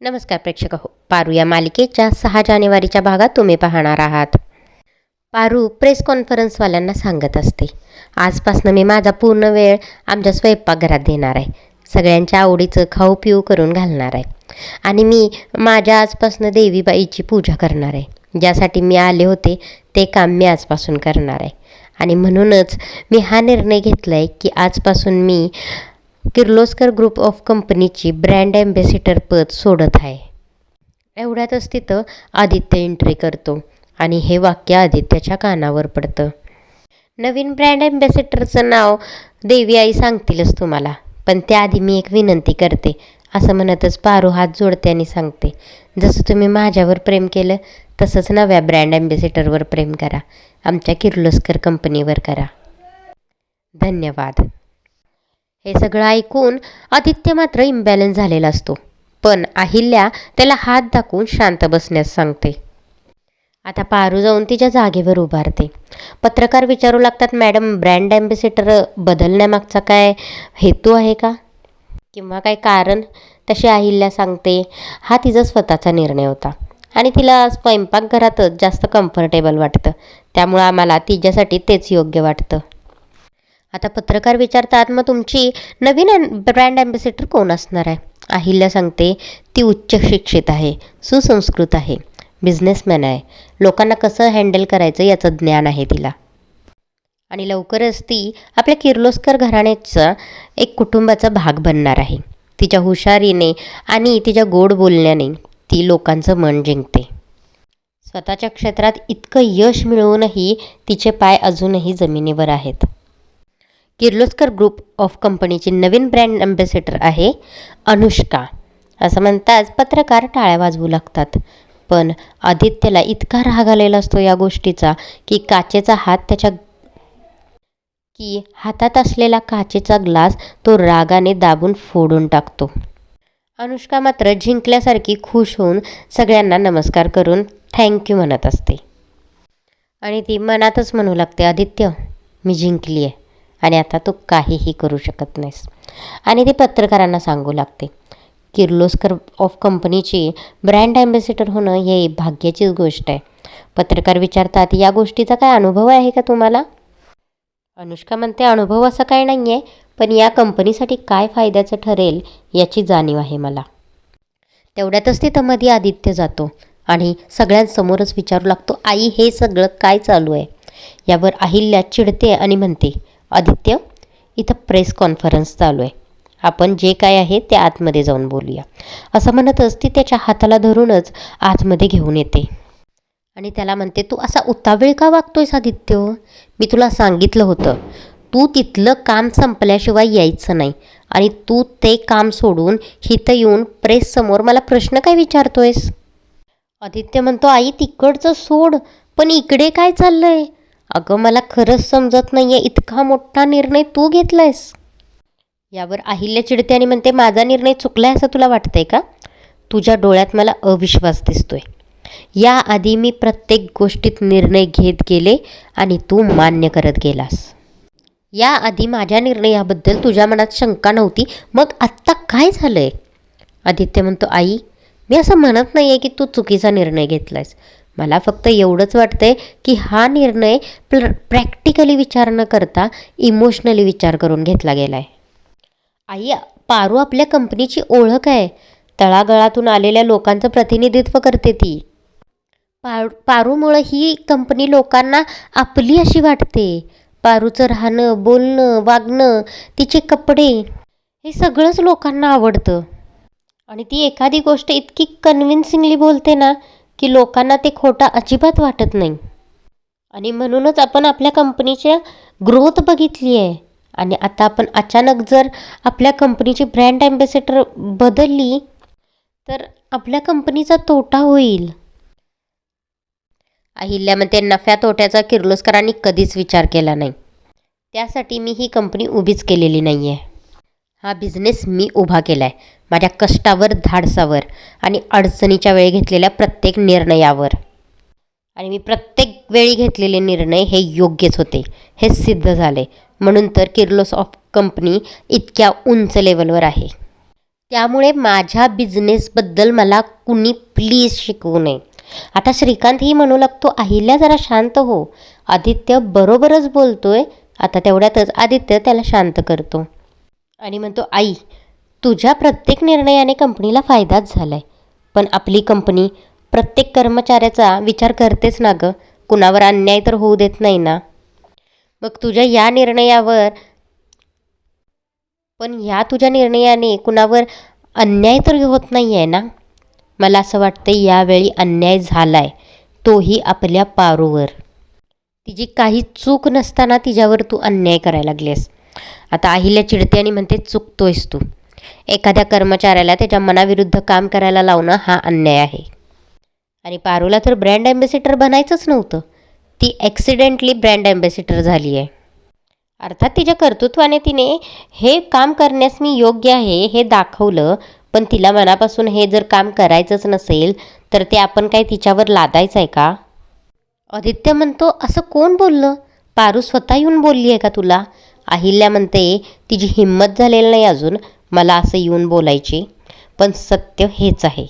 नमस्कार प्रेक्षक हो पारू या मालिकेच्या सहा जानेवारीच्या भागात तुम्ही पाहणार आहात. पारू प्रेस कॉन्फरन्सवाल्यांना सांगत असते आजपासनं मी माझा पूर्ण वेळ आमच्या स्वयंपाकघरात देणार आहे. सगळ्यांच्या आवडीचं खाऊ पिऊ करून घालणार आहे. आणि मी माझ्या आजपासनं देवीबाईची पूजा करणार आहे. ज्यासाठी मी आले होते ते काम मी आजपासून करणार आहे. आणि म्हणूनच मी हा निर्णय घेतला आहे की आजपासून मी किर्लोस्कर ग्रुप ऑफ कंपनीची ब्रँड ॲम्बॅसिडर पद सोडत आहे. एवढ्यातच तिथं आदित्य एंट्री करतो आणि हे वाक्य आदित्यच्या कानावर पडतं. नवीन ब्रँड ॲम्बॅसिडरचं नाव देवी आई सांगतीलच तुम्हाला पण त्याआधी मी एक विनंती करते असं म्हणतच पारू हात जोडते आणि सांगते जसं तुम्ही माझ्यावर प्रेम केलं तसंच नव्या ब्रँड ॲम्बॅसिडरवर प्रेम करा आमच्या किर्लोस्कर कंपनीवर करा. धन्यवाद. हे सगळं ऐकून आदित्य मात्र इम्बॅलन्स झालेला असतो. पण अहिल्या त्याला हात दाखवून शांत बसण्यास सांगते. आता पारू जाऊन तिच्या जागेवर उभारते. पत्रकार विचारू लागतात मॅडम ब्रँड ॲम्बॅसिडर बदलण्यामागचा काय हेतू आहे का? किंवा काय कारण? तशी अहिल्या सांगते हा तिचा स्वतःचा निर्णय होता आणि तिला स्वयंपाकघरातच जास्त कम्फर्टेबल वाटतं. त्यामुळं आम्हाला तिच्यासाठी तेच योग्य वाटतं. आता पत्रकार विचारतात मग तुमची नवीन ब्रँड ॲम्बेसिडर कोण असणार आहे? अहिल्या सांगते ती उच्च शिक्षित आहे सुसंस्कृत आहे बिझनेसमॅन आहे. लोकांना कसं हँडल करायचं याचं ज्ञान आहे तिला. आणि लवकरच ती आपल्या किर्लोस्कर घराण्याचा एक कुटुंबाचा भाग बनणार आहे. तिच्या हुशारीने आणि तिच्या गोड बोलण्याने ती लोकांचं मन जिंकते. स्वतःच्या क्षेत्रात इतकं यश मिळवूनही तिचे पाय अजूनही जमिनीवर आहेत. किर्लोस्कर ग्रुप ऑफ कंपनीची नवीन ब्रँड अँबॅसेडर आहे अनुष्का. असं म्हणताच पत्रकार टाळ्या वाजवू लागतात. पण आदित्यला इतका राग आलेला असतो या गोष्टीचा की काचेचा हात त्याच्या की हातात असलेला काचेचा ग्लास तो रागाने दाबून फोडून टाकतो. अनुष्का मात्र जिंकल्यासारखी खुश होऊन सगळ्यांना नमस्कार करून थँक्यू म्हणत असते. आणि ती मनातच म्हणू लागते आदित्य मी जिंकली आहे आणि आता तू काहीही करू शकत नाहीस. आणि ती पत्रकारांना सांगू लागते. किर्लोस्कर ऑफ कंपनीची ब्रँड ॲम्बॅसिडर होणं हे भाग्याचीच गोष्ट आहे. पत्रकार विचारतात या गोष्टीचा काय अनुभव आहे का तुम्हाला? अनुष्का म्हणते अनुभव असा काय नाही आहे पण या कंपनीसाठी काय फायद्याचं ठरेल याची जाणीव आहे मला. तेवढ्यातच तिथं मध्ये आदित्य जातो आणि सगळ्यांसमोरच विचारू लागतो आई हे सगळं काय चालू आहे? यावर अहिल्या चिडते आणि म्हणते आदित्य इथं प्रेस कॉन्फरन्स चालू आहे. आपण जे काय आहे ते आतमध्ये जाऊन बोलूया. असं म्हणतच ती त्याच्या हाताला धरूनच आतमध्ये घेऊन येते. आणि त्याला म्हणते तू असा उतावेळ का वागतोयस आदित्य? मी तुला सांगितलं होतं. तू तिथलं काम संपल्याशिवाय यायचं नाही. आणि तू ते काम सोडून इथं येऊन प्रेससमोर मला प्रश्न काय विचारतोयस? आदित्य म्हणतो आई तिकडचं सोड. पण इकडे काय चाललं आहे अगं मला खरंच समजत नाही आहे इतका मोठा निर्णय तू घेतलायस. यावर अहिल्या चिडते आणि म्हणते माझा निर्णय चुकलाय असं तुला वाटतंय का? तुझ्या डोळ्यात मला अविश्वास दिसतोय. याआधी मी प्रत्येक गोष्टीत निर्णय घेत गेले आणि तू मान्य करत गेलास. याआधी माझ्या निर्णयाबद्दल तुझ्या मनात शंका नव्हती. मग आत्ता काय झालंय? आदित्य म्हणतो आई मी असं म्हणत नाही आहे की तू चुकीचा निर्णय घेतलायस. मला फक्त एवढंच वाटतंय की हा निर्णय प्र प्रॅक्टिकली विचार न करता इमोशनली विचार करून घेतला गेला आहे आई पारू आपल्या कंपनीची ओळख आहे. तळागळातून आलेल्या लोकांचं प्रतिनिधित्व करते ती. पारू पारूमुळं ही कंपनी लोकांना आपली अशी वाटते. पारूचं राहणं बोलणं वागणं तिचे कपडे हे सगळंच लोकांना आवडतं. आणि ती एखादी गोष्ट इतकी कन्व्हिन्सिंगली बोलते ना की लोकांना ते खोटा अजिबात वाटत नाही. आणि म्हणूनच आपण आपल्या कंपनीच्या ग्रोथ बघितली आहे. आणि आता आपण अचानक जर आपल्या कंपनीची ब्रँड ॲम्बॅसेडर बदलली तर आपल्या कंपनीचा तोटा होईल. अहिल्यामध्ये नफ्या तोट्याचा किर्लोस्करांनी कधीच विचार केला नाही. त्यासाठी मी ही कंपनी उभीच केलेली नाही आहे हा बिझनेस मी उभा केला आहे माझ्या कष्टावर धाडसावर आणि अडचणीच्या वेळी घेतलेल्या प्रत्येक निर्णयावर. आणि मी प्रत्येक वेळी घेतलेले निर्णय हे योग्यच होते. हे सिद्ध झाले. म्हणून तर किर्लोस ऑफ कंपनी इतक्या उंच लेवलवर आहे. त्यामुळे माझ्या बिझनेसबद्दल मला कुणी प्लीज शिकवू नये. आता श्रीकांतही म्हणू लागतो अहिल्या जरा शांत हो. आदित्य बरोबरच बोलतोय. आता तेवढ्यातच आदित्य त्याला शांत करतो. आणि म्हणतो आई तुझ्या प्रत्येक निर्णयाने कंपनीला फायदाच झाला आहे पण आपली कंपनी प्रत्येक कर्मचाऱ्याचा विचार करतेच ना गं. कुणावर अन्याय तर होऊ देत नाही ना? मग तुझ्या या निर्णयावर पण ह्या तुझ्या निर्णयाने कुणावर अन्याय तर होत नाही आहे ना? मला असं वाटतं यावेळी अन्याय झाला आहे तोही आपल्या पारूवर. तिची काही चूक नसताना तिच्यावर तू अन्याय करायला लागलीस आता अहिल्या चिडते आणि म्हणते चुकतोयस तू. एखाद्या कर्मचाऱ्याला त्याच्या मनाविरुद्ध काम करायला लावणं हा अन्याय आहे. आणि पारूला तर ब्रँड ॲम्बेसिडर बनायचंच नव्हतं. ती ॲक्सिडेंटली ब्रँड ॲम्बेसिडर झाली आहे. अर्थात तिच्या कर्तृत्वाने तिने हे काम करण्यास मी योग्य आहे हे दाखवलं. पण तिला मनापासून हे जर काम करायचंच नसेल तर ते आपण काय तिच्यावर लादायचं आहे का? आदित्य म्हणतो असं कोण बोललं? पारू स्वतः येऊन बोलली आहे का तुला? अहिल्या म्हणते तिची हिंमत झालेली नाही अजून मला असं येऊन बोलायची. पण सत्य हेच आहे.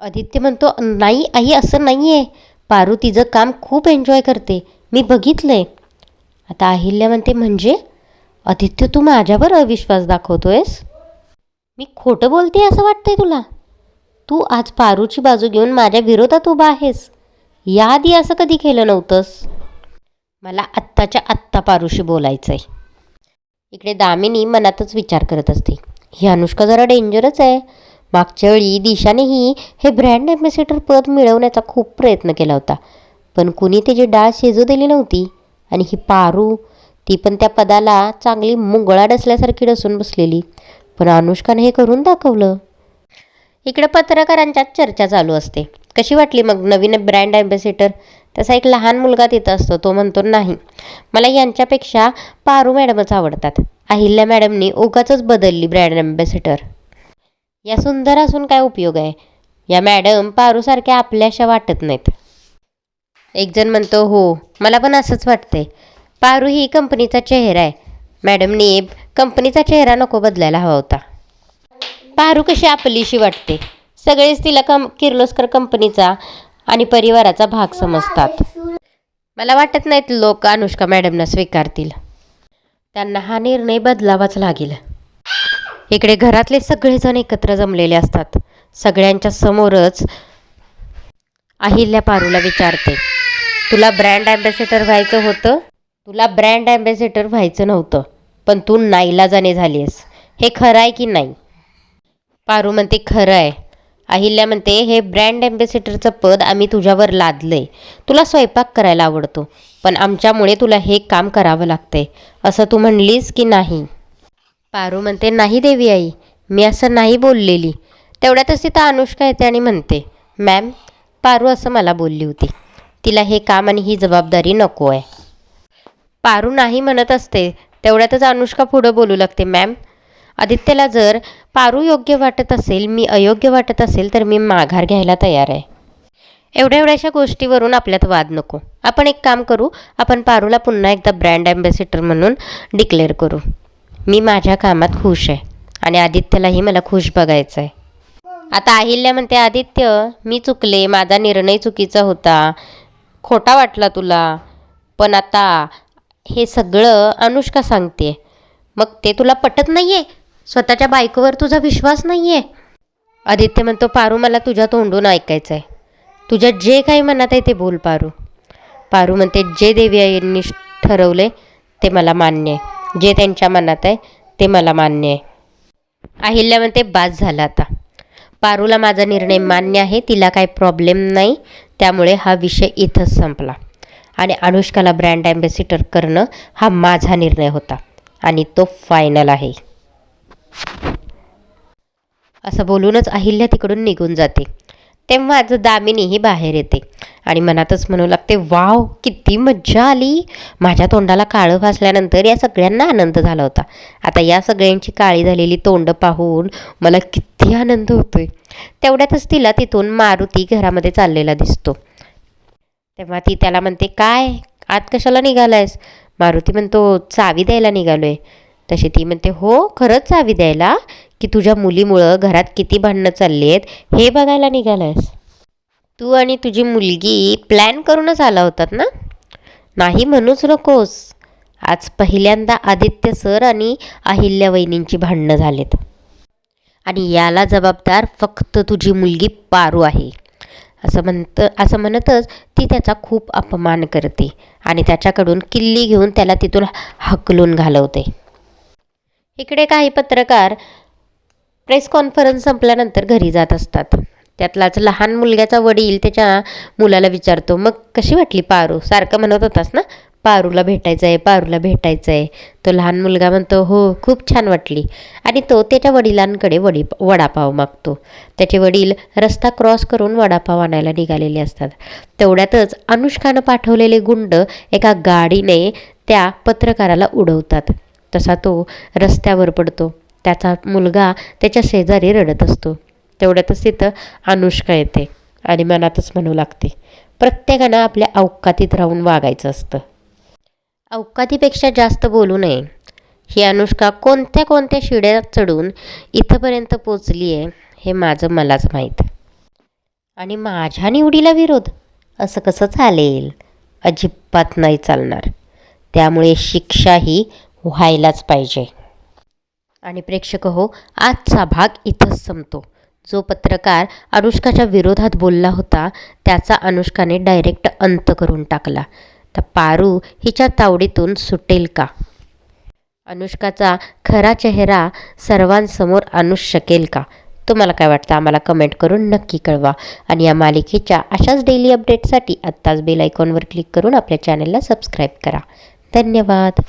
आदित्य म्हणतो नाही आई असं नाही आहे पारू तिचं काम खूप एन्जॉय करते. मी बघितलं आहे आता अहिल्या म्हणते म्हणजे? आदित्य तू माझ्यावर अविश्वास दाखवतोयस? मी खोटं बोलते असं वाटतंय तुला? तू आज पारूची बाजू घेऊन माझ्या विरोधात उभा आहेस. याआधी असं कधी केलं नव्हतंस? मला आत्ताच्या आत्ता पारूशी बोलायचं आहे इकडे दामिनी मनातच विचार करत असते. ही अनुष्का जरा डेंजरच आहे. मागच्या वेळी दिशानेही हे ब्रँड ॲम्बॅसिडर पद मिळवण्याचा खूप प्रयत्न केला होता. पण कुणी त्याची डाळ शेजू दिली नव्हती. आणि ही पारू ती पण त्या पदाला चांगली मुंगळा डसल्यासारखी डसून बसलेली. पण अनुष्काने हे करून दाखवलं. इकडे पत्रकारांच्यात चर्चा चालू असते. कशी वाटली मग नवीन ब्रँड ॲम्बॅसिडर तसा एक लहान मुलगा तिथं असतो तो म्हणतो नाही मला यांच्यापेक्षा पारू मॅडमच आवडतात. अहिल्या मॅडमनी ओगाचच बदलली ब्रँड अँबॅसेडर या सुंदर असून काय उपयोग आहे? या मॅडम पारूसारख्या आपल्याशा वाटत नाहीत. एक जण म्हणतो हो मला पण असंच वाटतंय. पारू ही कंपनीचा चेहरा आहे. मॅडमनी कंपनीचा चेहरा नको बदलायला हवा होता. पारू कशी आपलीशी वाटते? सगळेच तिला कम किर्लोस्कर कंपनीचा आणि परिवाराचा भाग समजतात. मला वाटत नाहीत लोक अनुष्का मॅडमना स्वीकारतील. त्यांना हा निर्णय बदलावाच लागेल. इकडे घरातले सगळेजण एकत्र जमलेले असतात. सगळ्यांच्या समोरच अहिल्या पारूला विचारते तुला ब्रँड ॲम्बॅसेडर व्हायचं होतं? तुला ब्रँड ॲम्बॅसेडर व्हायचं नव्हतं पण तू नाईलाजाने झाली आहेस हे खरं आहे की नाही? पारू म्हणते खरं आहे. अहिल्या म्हणते हे ब्रँड ॲम्बॅसेडरचं पद आम्ही तुझ्यावर लादलंय. तुला स्वयंपाक करायला आवडतो पण आमच्यामुळे तुला हे काम करावं लागतंय. असं तू म्हणलीस की नाही? पारू म्हणते नाही देवी आई मी असं नाही बोललेली. तेवढ्यातच तिथं अनुष्का येते आणि म्हणते मॅम पारू असं मला बोलली होती. तिला हे काम आणि ही जबाबदारी नको आहे. पारू नाही म्हणत असते तेवढ्यातच अनुष्का पुढं बोलू लागते मॅम आदित्यला जर पारू योग्य वाटत असेल मी अयोग्य वाटत असेल तर मी माघार घ्यायला तयार आहे. एवढ्या एवढ्याशा गोष्टीवरून आपल्यात वाद नको. आपण एक काम करू आपण पारूला पुन्हा एकदा ब्रँड ॲम्बॅसिडर म्हणून डिक्लेअर करू. मी माझ्या कामात खुश आहे आणि आदित्यलाही मला खुश बघायचं आहे आता अहिल्या म्हणते आदित्य मी चुकले माझा निर्णय चुकीचा होता. खोटा वाटला तुला. पण आता हे सगळं अनुष्का सांगते. मग ते तुला पटत नाही आहे स्वतःच्या बायकोवर तुझा विश्वास नाही आहे आदित्य म्हणतो पारू मला तुझ्या तोंडून ऐकायचं आहे तुझ्या जे काही मनात आहे ते बोल पारू. पारू म्हणते जे देवी आईंनी ठरवले ते मला मान्य आहे. जे त्यांच्या मनात आहे ते मला मान्य आहे. अहिल्या म्हणते बास झाला आता. पारूला माझा निर्णय मान्य आहे तिला काही प्रॉब्लेम नाही त्यामुळे हा विषय इथंच संपला. आणि अनुष्काला ब्रँड ॲम्बॅसिडर करणं हा माझा निर्णय होता. आणि तो फायनल आहे. असं बोलूनच अहिल्या तिकडून निघून जाते. तेव्हाच दामिनीही बाहेर येते. आणि मनातच म्हणू लागते वाव किती मज्जा आली. माझ्या तोंडाला काळं फासल्यानंतर या सगळ्यांना आनंद झाला होता. आता या सगळ्यांची काळी झालेली तोंड पाहून मला किती आनंद होतोय. तेवढ्यातच तिला तिथून मारुती घरामध्ये चाललेला दिसतो. तेव्हा ती त्याला म्हणते काय? आत कशाला निघालायस? मारुती म्हणतो चावी द्यायला निघालोय. तशी ती म्हणते हो खरंच चावी द्यायला? की तुझ्या मुलीमुळं घरात किती भांडणं चालली आहेत हे बघायला निघालायस. तू आणि तुझी मुलगी प्लॅन करूनच आला होतात ना? नाही म्हणूच नकोस. आज पहिल्यांदा आदित्य सर आणि अहिल्या वहिनींची भांडणं झालेत. आणि याला जबाबदार फक्त तुझी मुलगी पारू आहे. असं म्हणतं असं म्हणतच ती त्याचा खूप अपमान करते आणि त्याच्याकडून किल्ली घेऊन त्याला तिथून हकलून घालवते. इकडे काही पत्रकार प्रेस कॉन्फरन्स संपल्यानंतर घरी जात असतात. त्यातलाच लहान मुलग्याचा वडील त्याच्या मुलाला विचारतो मग कशी वाटली पारू? सारखं म्हणत होतास ना पारूला भेटायचं आहे पारूला भेटायचं आहे तो लहान मुलगा म्हणतो हो खूप छान वाटली. आणि तो त्याच्या वडिलांकडे वडी वडापाव मागतो. त्याचे वडील रस्ता क्रॉस करून वडापाव आणायला निघालेले असतात. तेवढ्यातच अनुष्कानं पाठवलेले गुंड एका गाडीने त्या पत्रकाराला उडवतात. तसा तो रस्त्यावर पडतो. त्याचा मुलगा त्याच्या शेजारी रडत असतो. तेवढ्यातच तिथं अनुष्का येते आणि मनातच म्हणू लागते प्रत्येकानं आपल्या अवकातीत राहून वागायचं असतं. अवकातीपेक्षा जास्त बोलू नये. ही अनुष्का कोणत्या कोणत्या शिड्यात चढून इथंपर्यंत पोचली आहे हे माझं मलाच माहीत. आणि माझ्या निवडीला विरोध? असं कसं चालेल? अजिबात नाही चालणार. त्यामुळे शिक्षा ही व्हायलाच पाहिजे. आणि प्रेक्षक हो आजचा भाग इथंच संपतो. जो पत्रकार अनुष्काच्या विरोधात बोलला होता त्याचा अनुष्काने डायरेक्ट अंत करून टाकला. तर पारू हिच्या तावडीतून सुटेल का? अनुष्काचा खरा चेहरा सर्वांसमोर आणू शकेल का? तुम्हाला काय वाटतं? आम्हाला कमेंट करून नक्की कळवा. आणि या मालिकेच्या अशाच डेली अपडेटसाठी आत्ताच बेल आयकॉनवर क्लिक करून आपल्या चॅनलला सबस्क्राईब करा. धन्यवाद.